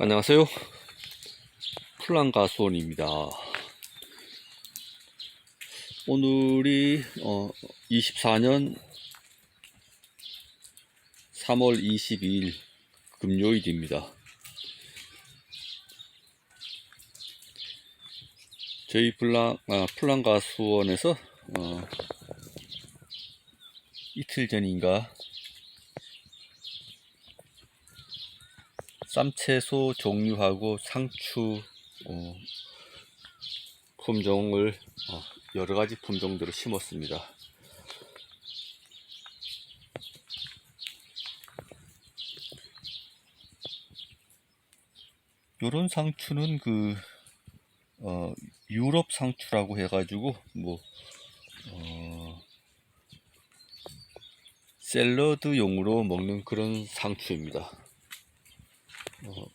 안녕하세요. 플랑가수원입니다. 오늘이 어, 24년 3월 22일 금요일입니다. 저희 플랑, 아, 플랑가수원에서 어, 이틀 전인가 쌈채소 종류하고 상추 어, 품종을 어, 여러 가지 품종들을 심었습니다. 요런 상추는 그 어, 유럽 상추라고 해가지고 뭐 어, 샐러드용으로 먹는 그런 상추입니다. 어,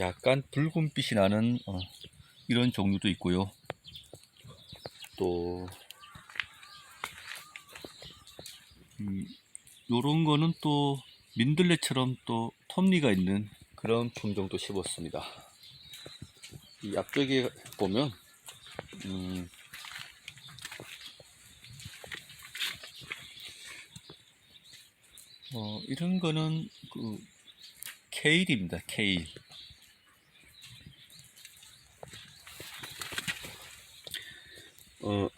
약간 붉은빛이 나는 어, 이런 종류도 있고요. 또 음, 요런 거는 또 민들레처럼 또 톱니가 있는 그런 품종도 심었습니다. 이 앞쪽에 보면 음, 어, 이런 거는 그 케일입니다. 케일. 어,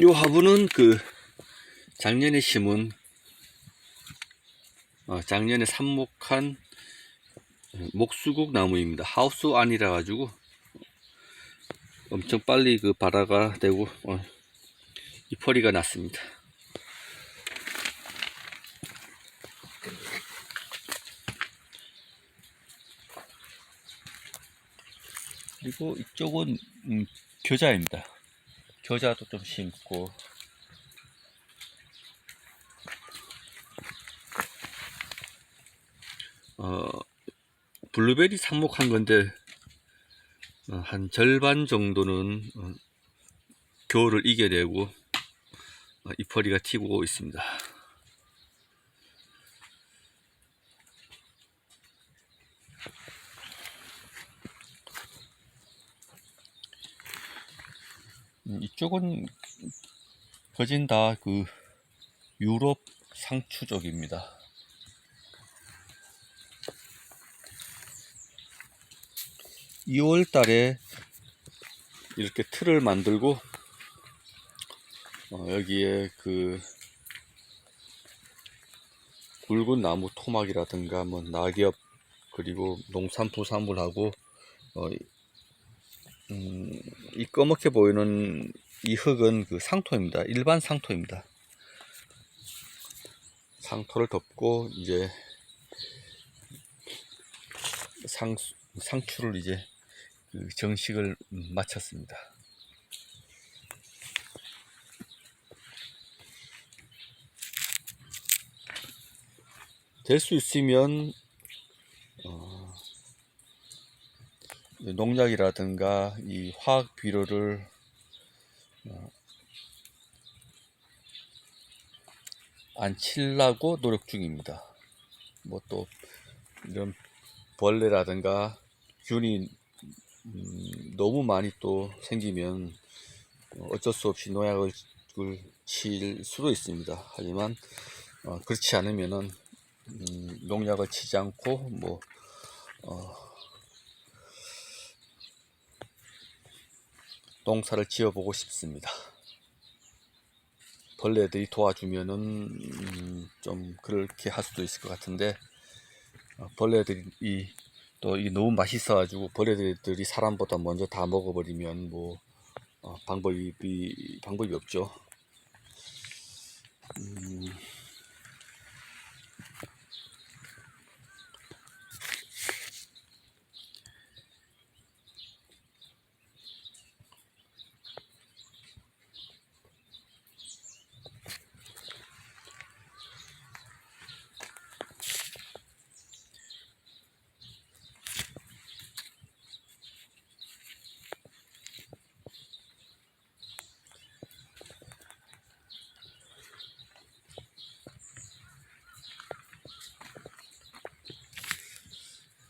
요 화분은 그 작년에 심은 어, 작년에 삽목한 목수국 나무입니다. 하우스 안이라 가지고 엄청 빨리 그 발화가 되고 어, 이퍼리가 났습니다. 그리고 이쪽은 음, 겨자입니다. 겨자도 좀 심고 어, 블루베리 삽목한 건데 어, 한 절반 정도는 어, 겨울을 이겨내고 어, 이파리가 튀고 있습니다. 음, 이쪽은 거진 다 그 유럽 상추 쪽입니다. 이월 달에 이렇게 틀을 만들고 어, 여기에 그 굵은 나무 토막이라든가 뭐 낙엽 그리고 농산부산물하고 어, 음, 이 꺼멓게 보이는 이 흙은 그 상토입니다. 일반 상토입니다. 상토를 덮고 이제 상, 상추를 이제 그 정식을 마쳤습니다. 될 수 있으면 농약이라든가 이 화학 비료를 어, 안 치려고 노력 중입니다. 뭐 또 이런 벌레라든가 균이 음, 너무 많이 또 생기면 어쩔 수 없이 농약을 칠 수도 있습니다. 하지만 어, 그렇지 않으면은 음, 농약을 치지 않고 뭐 어, 농사를 지어보고 싶습니다. 벌레들이 도와주면은 음, 좀 그렇게 할 수도 있을 것 같은데 어, 벌레들이 또 이 너무 맛있어가지고 벌레들이 사람보다 먼저 다 먹어버리면 뭐 어, 방법이 방법이 없죠. 음,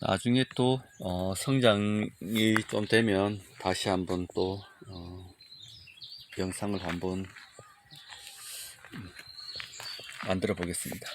나중에 또 어, 성장이 좀 되면 다시 한번 또 어, 영상을 한번 음, 만들어 보겠습니다.